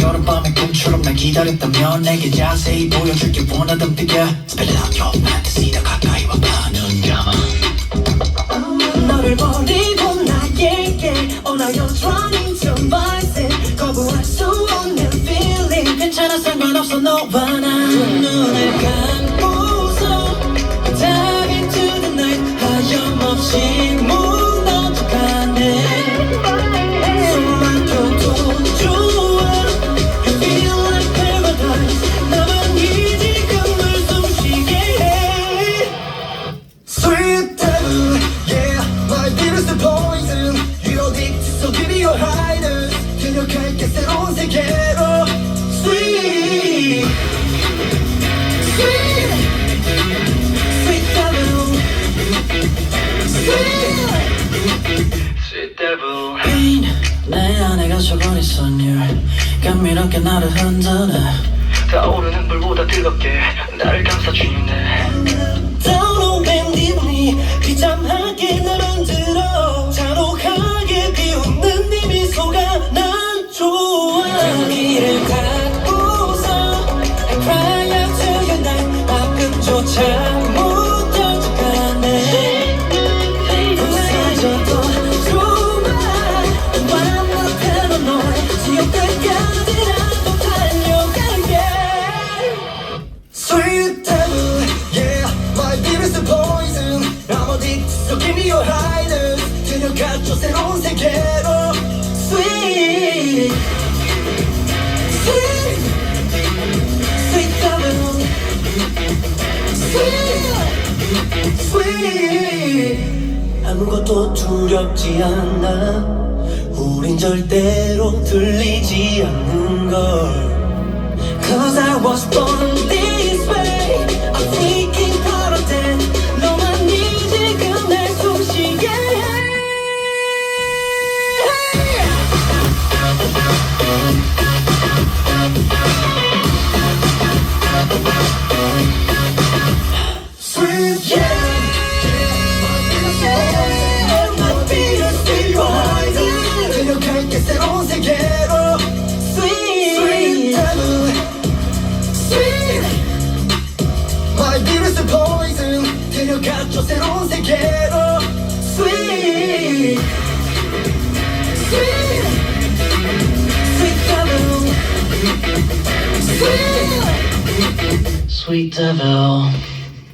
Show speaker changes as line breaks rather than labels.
여름밤의 꿈처럼 날 기다렸다면 내게 자세히 보여줄게 원하던 figure Spell it out your fantasy 상관없어 너와
나두 눈을 감고서 Dive into the night 하염없이 무너져 가네 숨만 켜도 좋아 You feel like paradise 나만 이 지금을 숨쉬게 해
Sweet devil, yeah, my dearest poison. You're addicted, so give me your highness. 들려갈게 새로운 세계
안에 갇혀버린 선율 감미롭게 나를 흔드네. 타오르는 불보다 뜨겁게 나를 감싸주네
your highness. 들려가죠 새로운 세계로.
Sweet, sweet, sweet devil, sweet, sweet. 아무것도 두렵지 않아. 우린 절대로 들리지 않는 걸. Cause I was born
들려가죠 새로운 세계로.
sweet, sweet, sweet devil, sweet.
Sweet devil